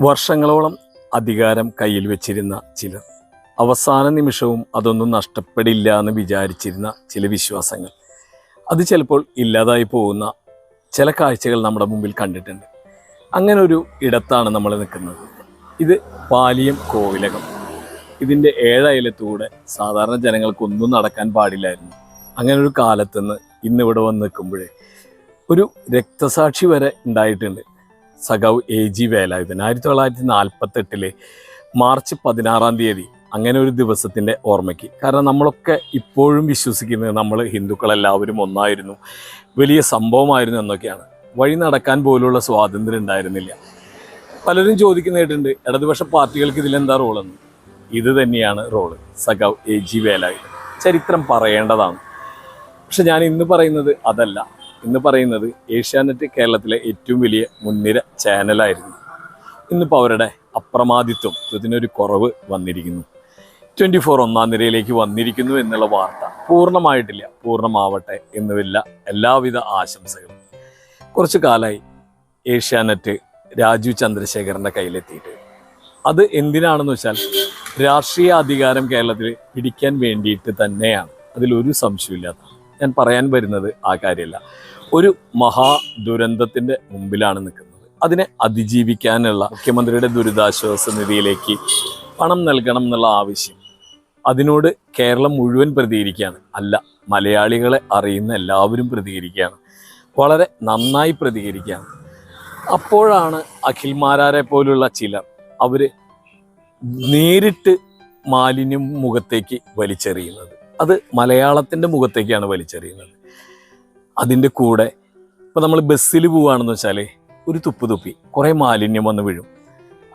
വർഷങ്ങളോളം അധികാരം കയ്യിൽ വെച്ചിരുന്ന ചിലർ. അവസാന നിമിഷവും അതൊന്നും നഷ്ടപ്പെടില്ല എന്ന് വിചാരിച്ചിരുന്ന ചില വിശ്വാസങ്ങൾ. അത് ചിലപ്പോൾ ഇല്ലാതായി പോകുന്ന ചില കാഴ്ചകൾ നമ്മുടെ മുമ്പിൽ കണ്ടിട്ടുണ്ട്. അങ്ങനെ ഒരു ഇടത്താണ് നമ്മൾ നിൽക്കുന്നത്. ഇത് പാലിയം കോവിലകം. ഇതിന്റെ ഏഴയലത്തൂടെ സാധാരണ ജനങ്ങൾക്കൊന്നും നടക്കാൻ പാടില്ലായിരുന്നു. അങ്ങനെ ഒരു കാലത്തുനിന്ന് ഇന്നിവിടെ വന്ന് നിൽക്കുമ്പോഴേ ഒരു രക്തസാക്ഷി വരെ ഉണ്ടായിട്ടുണ്ട്. സഖാവ് എ ജി വേലായുധൻ. ആയിരത്തി തൊള്ളായിരത്തി നാൽപ്പത്തെട്ടിൽ മാർച്ച് പതിനാറാം തീയതി അങ്ങനെ ഒരു ദിവസത്തിന്റെ ഓർമ്മയ്ക്ക്. കാരണം നമ്മളൊക്കെ ഇപ്പോഴും വിശ്വസിക്കുന്നത് നമ്മൾ ഹിന്ദുക്കളെല്ലാവരും ഒന്നായിരുന്നു. വലിയ സംഭവമായിരുന്നു എന്നൊക്കെയാണ്. വഴി നടക്കാൻ പോലുള്ള സ്വാതന്ത്ര്യം ഉണ്ടായിരുന്നില്ല. പലരും ചോദിക്കുന്ന കേട്ടിട്ടുണ്ട് ഇടതുപക്ഷ പാർട്ടികൾക്ക് ഇതിലെന്താ റോളെന്ന്? ഇത് തന്നെയാണ് റോൾ. സഖാവ് എ ജി വേലായുധൻ. ചരിത്രം പറയേണ്ടതാണ്. പക്ഷെ ഞാൻ ഇന്ന് പറയുന്നത് അതല്ല. ഇന്ന് പറയുന്നത് ഏഷ്യാനെറ്റ് കേരളത്തിലെ ഏറ്റവും വലിയ മുൻനിര ചാനലായിരുന്നു. ഇന്നിപ്പോൾ അവരുടെ അപ്രമാദിത്വം ഇതിനൊരു കുറവ് വന്നിരിക്കുന്നു. ട്വന്റി ഫോർ ഒന്നാം നിരയിലേക്ക് വന്നിരിക്കുന്നു എന്നുള്ള വാർത്ത പൂർണമായിട്ടില്ല പൂർണമാവട്ടെ എന്നുമില്ല എല്ലാവിധ ആശംസകളും. കുറച്ചു കാലമായി ഏഷ്യാനെറ്റ് രാജു ചന്ദ്രശേഖരന്റെ കയ്യിലെത്തിയിട്ട്. അത് എന്തിനാണെന്ന് വെച്ചാൽ രാഷ്ട്രീയ അധികാരം കേരളത്തിൽ പിടിക്കാൻ വേണ്ടിയിട്ട് തന്നെയാണ്. അതിലൊരു സംശയമില്ലാത്ത ഞാൻ പറയാൻ വരുന്നത് ആ കാര്യമല്ല. ഒരു മഹാ ദുരന്തത്തിന്റെ മുമ്പിലാണ് നിൽക്കുന്നത്. അതിനെ അതിജീവിക്കാനുള്ള മുഖ്യമന്ത്രിയുടെ ദുരിതാശ്വാസ നിധിയിലേക്ക് പണം നൽകണം എന്നുള്ള ആവശ്യം അതിനോട് കേരളം മുഴുവൻ പ്രതികരിക്കുകയാണ്. അല്ല മലയാളികളെ അറിയുന്ന എല്ലാവരും പ്രതികരിക്കുകയാണ്. വളരെ നന്നായി പ്രതികരിക്കുകയാണ്. അപ്പോഴാണ് അഖിൽമാരാരെ പോലുള്ള ചിലർ അവർ നേരിട്ട് മാലിന്യം മുഖത്തേക്ക് വലിച്ചെറിയുന്നത്. അത് മലയാളത്തിന്റെ മുഖത്തേക്കാണ് വലിച്ചെറിയുന്നത്. അതിന്റെ കൂടെ ഇപ്പം നമ്മൾ ബസ്സിൽ പോവുകയാണെന്ന് വെച്ചാൽ ഒരു തുപ്പ് തുപ്പി കുറേ മാലിന്യം വന്ന് വീഴും.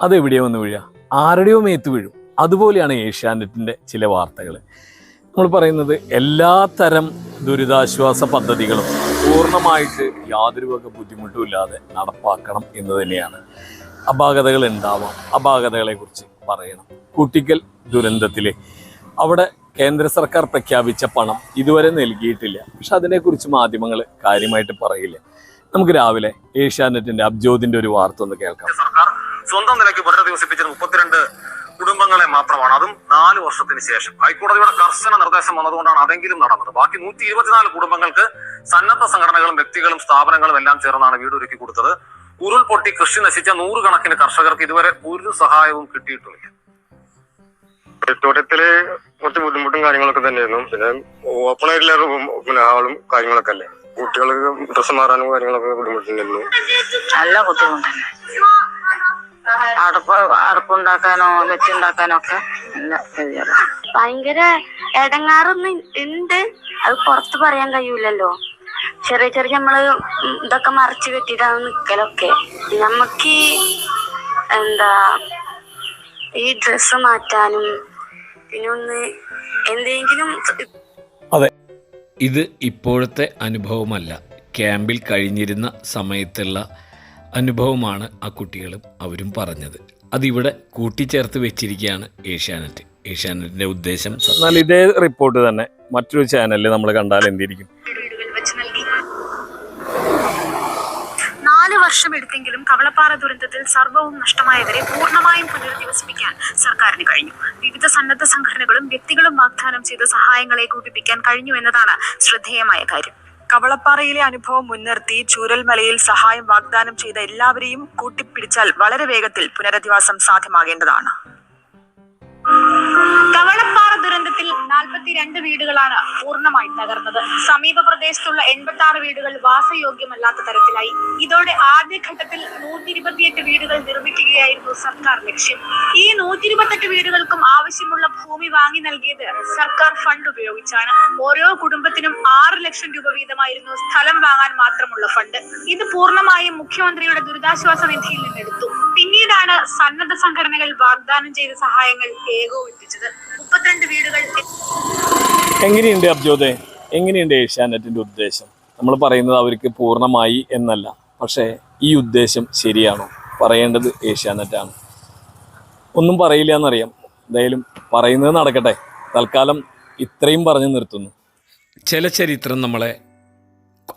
അതെവിടെയോ വന്ന് വീഴുക? ആരുടെയോ മേത്ത് വീഴും. അതുപോലെയാണ് ഏഷ്യാനെറ്റിന്റെ ചില വാർത്തകൾ നമ്മൾ പറയുന്നത് എല്ലാ തരം ദുരിതാശ്വാസ പദ്ധതികളും പൂർണമായിട്ട് യാതൊരു വക ബുദ്ധിമുട്ടും ഇല്ലാതെ നടപ്പാക്കണം എന്ന് തന്നെയാണ്. അപാകതകൾ ഉണ്ടാവാം. അപാകതകളെക്കുറിച്ച് പറയണം. കുട്ടിക്കൽ ദുരന്തത്തിലെ അവിടെ കേന്ദ്ര സർക്കാർ പ്രഖ്യാപിച്ച പണം ഇതുവരെ നൽകിയിട്ടില്ല. പക്ഷെ അതിനെക്കുറിച്ച് മാധ്യമങ്ങൾ കാര്യമായിട്ട് പറയില്ല? നമുക്ക് രാവിലെ ഏഷ്യാനെറ്റിന്റെ അബ്ജോദിന്റെ ഒരു വാർത്ത ഒന്ന് കേൾക്കാം. സർക്കാർ സ്വന്തം നിലയ്ക്ക് പുനരധിവസിപ്പിച്ചത് മുപ്പത്തിരണ്ട് കുടുംബങ്ങളെ മാത്രമാണ്. അതും നാല് വർഷത്തിന് ശേഷം. ഹൈക്കോടതിയുടെ കർശന നിർദ്ദേശം വന്നതുകൊണ്ടാണ് അതെങ്കിലും നടന്നത്. ബാക്കി നൂറ്റി ഇരുപത്തിനാല് കുടുംബങ്ങൾക്ക് സന്നദ്ധ സംഘടനകളും വ്യക്തികളും സ്ഥാപനങ്ങളും എല്ലാം ചേർന്നാണ് വീട് ഒരുക്കി കൊടുത്തത്. ഉരുൾപൊട്ടി കൃഷി നശിച്ച നൂറുകണക്കിന് കർഷകർക്ക് ഇതുവരെ ഒരു സഹായവും കിട്ടിയിട്ടുമില്ല തുടക്കത്തിൽ കുറച്ച് ബുദ്ധിമുട്ടും കാര്യങ്ങളൊക്കെ തന്നെയായിരുന്നു. പിന്നെ ഓപ്പൺ ആയിട്ടുള്ള പിന്നെ ഹാളും കാര്യങ്ങളൊക്കെ അല്ലേ? കുട്ടികൾക്ക് ഡ്രസ്സ് മാറാനും കാര്യങ്ങളൊക്കെ ബുദ്ധിമുട്ടുണ്ടായിരുന്നു. നല്ല അടുപ്പ് അടുപ്പുണ്ടാക്കാനോ വെച്ചുണ്ടാക്കാനോ ഒക്കെ. ഭയങ്കര ഇടങ്ങാറൊന്നും ഉണ്ട് അത് പുറത്ത് പറയാൻ കഴിയൂലല്ലോ. ചെറിയ ചെറിയ നമ്മൾ ഇതൊക്കെ മറച്ചു കെട്ടിയിട്ടാണ് നിക്കലൊക്കെ. നമുക്ക് എന്താ ഈ ഡ്രസ്സ് മാറ്റാനും പിന്നെ ഒന്ന് എന്തെങ്കിലും ഇത് ഇപ്പോഴത്തെ അനുഭവമല്ല. ക്യാമ്പിൽ കഴിഞ്ഞിരുന്ന സമയത്തുള്ള അനുഭവമാണ് ആ കുട്ടികളും അവരും പറഞ്ഞത്. അതിവിടെ കൂട്ടിച്ചേർത്ത് വെച്ചിരിക്കുകയാണ് ഏഷ്യാനെറ്റ്. ഏഷ്യാനെറ്റിന്റെ ഉദ്ദേശം എന്നാൽ ഇതേ റിപ്പോർട്ട് തന്നെ മറ്റൊരു ചാനലിൽ നമ്മൾ കണ്ടാൽ എന്തിരിക്കും? നാല് വർഷം എടുത്തെങ്കിലും കവളപ്പാറ ദുരന്തത്തിൽ സർവവും നഷ്ടമായവരെ പൂർണമായും പുനരധിവസിപ്പിക്കാൻ സർക്കാരിന് കഴിഞ്ഞു. വിവിധ സന്നദ്ധ സംഘടനകളും വ്യക്തികളും വാഗ്ദാനം ചെയ്ത സഹായങ്ങളെ കൂട്ടിപ്പിക്കാൻ കഴിഞ്ഞു എന്നതാണ് ശ്രദ്ധേയമായ കാര്യം. കവളപ്പാറയിലെ അനുഭവം മുൻനിർത്തി ചൂരൽമലയിൽ സഹായം വാഗ്ദാനം ചെയ്ത എല്ലാവരെയും കൂട്ടിപ്പിടിച്ചാൽ വളരെ വേഗത്തിൽ പുനരധിവാസം സാധ്യമാകേണ്ടതാണ്. കവളപ്പാറ ദുരന്തത്തിൽ നാൽപ്പത്തിരണ്ട് വീടുകളാണ് പൂർണമായി തകർന്നത്. സമീപ പ്രദേശത്തുള്ള എൺപത്തി ആറ് വീടുകൾ വാസയോഗ്യമല്ലാത്ത തരത്തിലായി ഇതോടെ ആദ്യഘട്ടത്തിൽ നൂറ്റി ഇരുപത്തിയെട്ട് വീടുകൾ നിർമ്മിക്കുകയായിരുന്നു സർക്കാർ ലക്ഷ്യം. ഈ നൂറ്റി ഇരുപത്തെട്ട് വീടുകൾക്കും ആവശ്യമുള്ള ഭൂമി വാങ്ങി നൽകിയത് സർക്കാർ ഫണ്ട് ഉപയോഗിച്ചാണ്. ഓരോ കുടുംബത്തിനും ആറ് ലക്ഷം രൂപ വീതമായിരുന്നു സ്ഥലം വാങ്ങാൻ മാത്രമുള്ള ഫണ്ട്. ഇത് പൂർണമായും മുഖ്യമന്ത്രിയുടെ ദുരിതാശ്വാസ നിധിയിൽ നിന്നെടുത്തു. പിന്നീടാണ് സന്നദ്ധ സംഘടനകൾ വാഗ്ദാനം ചെയ്ത സഹായങ്ങൾ ഏകോപിപ്പിച്ചത്. മുപ്പത്തിരണ്ട് വീടുകൾ എങ്ങനെയുണ്ട് അബ്ജോദെ എങ്ങനെയുണ്ട് ഏഷ്യാനെറ്റിന്റെ ഉദ്ദേശം? നമ്മൾ പറയുന്നത് അവർക്ക് പൂർണമായി എന്നല്ല. പക്ഷേ ഈ ഉദ്ദേശം ശരിയാണോ? പറയേണ്ടത് ഏഷ്യാനെറ്റാണ്. ഒന്നും പറയില്ല എന്നറിയാം. എന്തായാലും പറയുന്നത് നടക്കട്ടെ. തൽക്കാലം ഇത്രയും പറഞ്ഞു നിർത്തുന്നു. ചില ചരിത്രം നമ്മളെ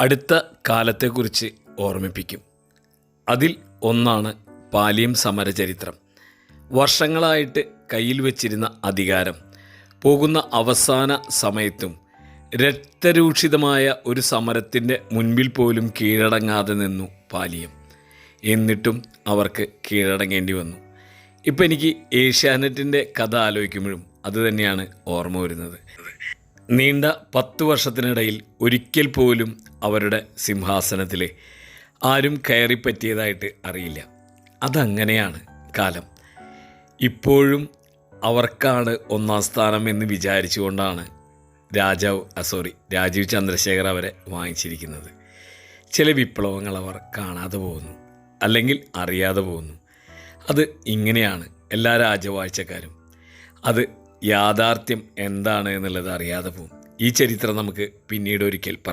അടുത്ത കാലത്തെക്കുറിച്ച് ഓർമ്മിപ്പിക്കും. അതിൽ ഒന്നാണ് പാലിയം സമരചരിത്രം. വർഷങ്ങളായിട്ട് കയ്യിൽ വച്ചിരുന്ന അധികാരം പോകുന്ന അവസാന സമയത്തും രക്തരൂക്ഷിതമായ ഒരു സമരത്തിന്റെ മുൻപിൽ പോലും കീഴടങ്ങാതെ നിന്നു പാലിയം. എന്നിട്ടും അവർക്ക് കീഴടങ്ങേണ്ടി വന്നു. ഇപ്പം എനിക്ക് ഏഷ്യാനെറ്റിന്റെ കഥ ആലോചിക്കുമ്പോഴും അതുതന്നെയാണ് ഓർമ്മ വരുന്നത്. നീണ്ട പത്ത് വർഷത്തിനിടയിൽ ഒരിക്കൽ പോലും അവരുടെ സിംഹാസനത്തിൽ ആരും കയറിപ്പറ്റിയതായിട്ട് അറിയില്ല. അതങ്ങനെയാണ് കാലം. ഇപ്പോഴും അവർക്കാണ് ഒന്നാം സ്ഥാനം എന്ന് വിചാരിച്ചുകൊണ്ടാണ് രാജാവ് സോറി രാജീവ് ചന്ദ്രശേഖർ അവരെ വാങ്ങിച്ചിരിക്കുന്നത്. ചില വിപ്ലവങ്ങൾ അവർ കാണാതെ പോകുന്നു അല്ലെങ്കിൽ അറിയാതെ പോകുന്നു. അത് ഇങ്ങനെയാണ് എല്ലാ രാജവാഴ്ചക്കാരും. അത് യാഥാർത്ഥ്യം എന്താണ് എന്നുള്ളത് അറിയാതെ പോകും. ഈ ചരിത്രം നമുക്ക് പിന്നീട് ഒരിക്കൽ പറയാം.